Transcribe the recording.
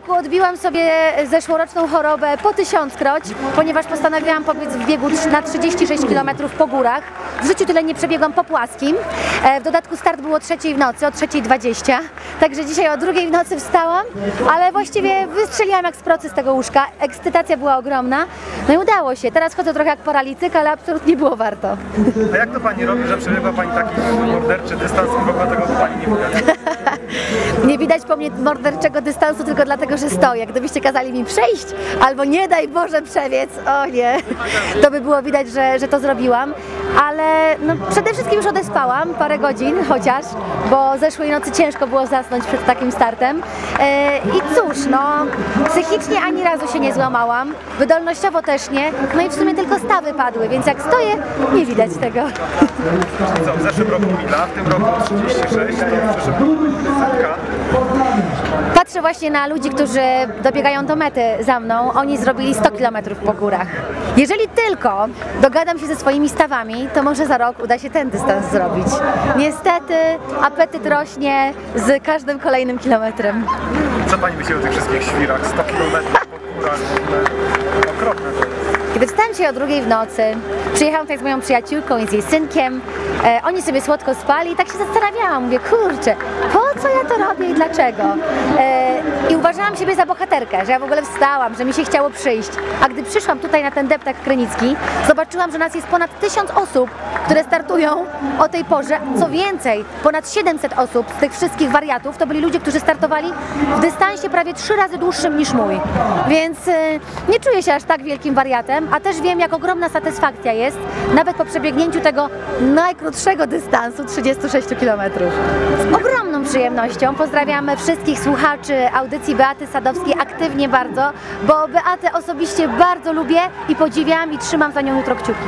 roku odbiłam sobie zeszłoroczną chorobę po tysiąckroć, ponieważ postanowiłam pobiec w biegu na 36 km po górach. W życiu tyle nie przebiegłam po płaskim. E, W dodatku start był o trzeciej w nocy, o 3.20. Także dzisiaj o drugiej w nocy wstałam, ale właściwie wystrzeliłam jak z procy z tego łóżka. Ekscytacja była ogromna. No i udało się. Teraz chodzę trochę jak paralityk, ale absolutnie było warto. A jak to pani robi, że przebiegła pani taki morderczy dystans i w ogóle tego pani nie widać? Widać po mnie morderczego dystansu tylko dlatego, że stoję. Gdybyście kazali mi przejść, albo nie daj Boże przebiec, o nie, to by było widać, że, że to zrobiłam. Ale no, przede wszystkim już odespałam parę godzin chociaż, bo zeszłej nocy ciężko było zasnąć przed takim startem. E, I cóż, no, psychicznie ani razu się nie złamałam, wydolnościowo też nie, no i w sumie tylko stawy padły, więc jak stoję, nie widać tego. Co, w zeszłym roku mila, w tym roku 36, to w przyszłym roku setka. Patrzę właśnie na ludzi, którzy dobiegają do mety za mną. Oni zrobili 100 km po górach. Jeżeli tylko dogadam się ze swoimi stawami, to może za rok uda się ten dystans zrobić. Niestety apetyt rośnie z każdym kolejnym kilometrem. Co pani myśli o tych wszystkich świrach? 100 km po górach, w ogóle okropne to jest. Kiedy wstałam dzisiaj o drugiej w nocy, przyjechałam tutaj z moją przyjaciółką i z jej synkiem. E, oni sobie słodko spali i tak się zastanawiałam. Mówię, kurczę, po co ja to robię i dlaczego? E, I uważałam siebie za bohaterkę, że ja w ogóle wstałam, że mi się chciało przyjść. A gdy przyszłam tutaj na ten deptak krynicki, zobaczyłam, że nas jest ponad tysiąc osób, które startują o tej porze. Co więcej, ponad 700 osób z tych wszystkich wariatów to byli ludzie, którzy startowali w dystansie prawie trzy razy dłuższym niż mój. Więc e, nie czuję się aż tak wielkim wariatem, a też wiem, jak ogromna satysfakcja jest, nawet po przebiegnięciu tego najkrótszego dystansu 36 km. Z ogromną przyjemnością pozdrawiamy wszystkich słuchaczy audycji Beaty Sadowskiej aktywnie bardzo, bo Beatę osobiście bardzo lubię i podziwiam i trzymam za nią jutro kciuki.